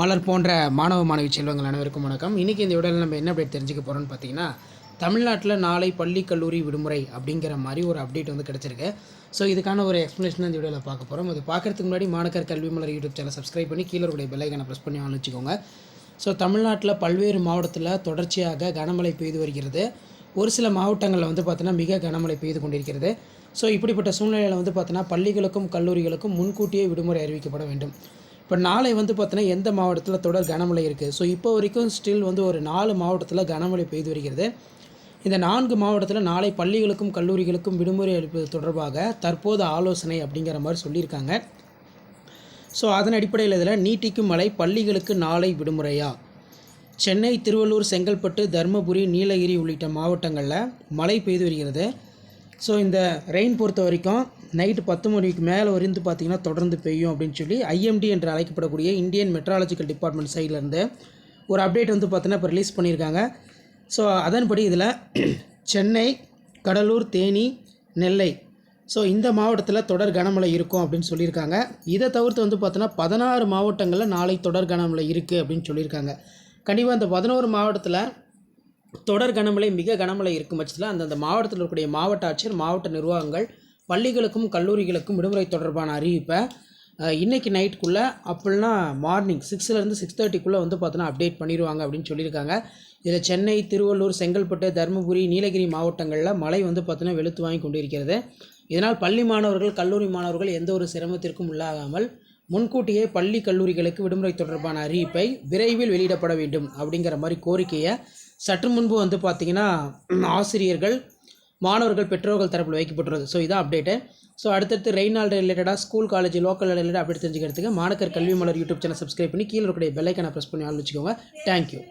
மலர் போன்ற மாணவ மாணவி செல்வங்கள் அனைவருக்கும் வணக்கம். இன்றைக்கி இந்த விடலில் நம்ம என்ன அப்டேட் தெரிஞ்சுக்க போகிறோம்னு பார்த்தீங்கன்னா தமிழ்நாட்டில் நாளை பள்ளி கல்லூரி விடுமுறை அப்படிங்கிற மாதிரி ஒரு அப்டேட் வந்து கிடச்சிருக்கு. ஸோ இதுக்கான ஒரு எக்ஸ்ப்ளனேஷன் இந்த வீடியோவில் பார்க்க போகிறோம் அது பார்க்குறதுக்கு முன்னாடி மாணக்கர் கல்வி மலர் யூடியூப் சேனல் சப்ஸ்கிரைப் பண்ணி கீழே உடைய பெல்லைக்கான ப்ரெஸ் பண்ணி ஆன் வச்சுக்கோங்க. ஸோ தமிழ்நாட்டில் பல்வேறு மாவட்டத்தில் தொடர்ச்சியாக கனமழை பெய்து வருகிறது. ஒரு சில மாவட்டங்களில் வந்து பார்த்தீங்கன்னா மிக கனமழை பெய்து கொண்டிருக்கிறது. ஸோ இப்படிப்பட்ட சூழ்நிலையில் வந்து பார்த்தீங்கன்னா பள்ளிகளுக்கும் கல்லூரிகளுக்கும் முன்கூட்டியே விடுமுறை அறிவிக்கப்பட வேண்டும். இப்போ நாளை வந்து பார்த்தீங்கன்னா எந்த மாவட்டத்தில் தொடர் கனமழை இருக்குது ஸோ இப்போ வரைக்கும் ஸ்டில் வந்து ஒரு நாலு மாவட்டத்தில் கனமழை பெய்து வருகிறது. இந்த நான்கு மாவட்டத்தில் நாளை பள்ளிகளுக்கும் கல்லூரிகளுக்கும் விடுமுறை அளிப்பது தொடர்பாக தற்போது ஆலோசனை அப்படிங்கிற மாதிரி சொல்லியிருக்காங்க. ஸோ அதன் அடிப்படையில் இதில் நீட்டிக்கும் மழை பள்ளிகளுக்கு நாளை விடுமுறையா? சென்னை திருவள்ளூர் செங்கல்பட்டு தருமபுரி நீலகிரி உள்ளிட்ட மாவட்டங்களில் மழை பெய்து வருகிறது. ஸோ இந்த ரெயின் பொறுத்த வரைக்கும் நைட்டு பத்து மணிக்கு மேலே வரைந்து பார்த்திங்கன்னா தொடர்ந்து பெய்யும் அப்படின்னு சொல்லி ஐஎம்டி என்று அழைக்கப்படக்கூடிய இந்தியன் மெட்ராலஜிக்கல் டிபார்ட்மெண்ட் சைட்லேருந்து ஒரு அப்டேட் வந்து பார்த்தீங்கன்னா இப்போ ரிலீஸ் பண்ணியிருக்காங்க. ஸோ அதன்படி இதில் சென்னை கடலூர் தேனி நெல்லை. ஸோ இந்த மாவட்டத்தில் தொடர் கனமழை இருக்கும் அப்படின்னு சொல்லியிருக்காங்க. இதை தவிர்த்து வந்து பார்த்தோன்னா பதினாறு மாவட்டங்களில் நாளை தொடர் கனமழை இருக்குது அப்படின்னு சொல்லியிருக்காங்க. கண்டிப்பாக அந்த பதினோரு மாவட்டத்தில் தொடர் கனமழை மிக கனமழை இருக்கும் பட்சத்தில் அந்தந்த மாவட்டத்தில் இருக்கக்கூடிய மாவட்ட ஆட்சியர் மாவட்ட நிர்வாகங்கள் பள்ளிகளுக்கும் கல்லூரிகளுக்கும் விடுமுறை தொடர்பான அறிவிப்பை இன்றைக்கு நைட்டுக்குள்ளே அப்படின்னா மார்னிங் சிக்ஸ்லேருந்து சிக்ஸ் தேர்ட்டிக்குள்ளே வந்து பார்த்தோன்னா அப்டேட் பண்ணிடுவாங்க அப்படின்னு சொல்லியிருக்காங்க இதில் சென்னை திருவள்ளூர் செங்கல்பட்டு தருமபுரி நீலகிரி மாவட்டங்களில் மழை வந்து பார்த்தோன்னா வெளுத்து வாங்கி கொண்டிருக்கிறது. இதனால் பள்ளி மாணவர்கள் கல்லூரி மாணவர்கள் எந்த ஒரு சிரமத்திற்கும் உள்ளாகாமல் முன்கூட்டியே பள்ளி கல்லூரிகளுக்கு விடுமுறை தொடர்பான அறிவிப்பை விரைவில் வெளியிடப்பட வேண்டும் அப்படிங்கிற மாதிரி கோரிக்கையை சற்று முன்பு வந்து பார்த்திங்கன்னா ஆசிரியர்கள் மாணவர்கள் பெற்றோர்கள் தரப்பில் வைக்கப்பட்டுள்ளது. ஸோ இதான் அப்டேட்டு ஸோ அடுத்தடுத்து ரெயின் ரிலேட்டடாக school college local related update தெரிஞ்சுக்கிறதுக்கு மாணக்கர் கல்வி மலர் யூடியூப் சேனல் சப்ஸ்கிரைப் பண்ணி கீழே இருக்கக்கூடிய பெல்லைக்கான ப்ரெஸ் பண்ணி ஆள் வச்சுக்கோங்க. தேங்க்யூ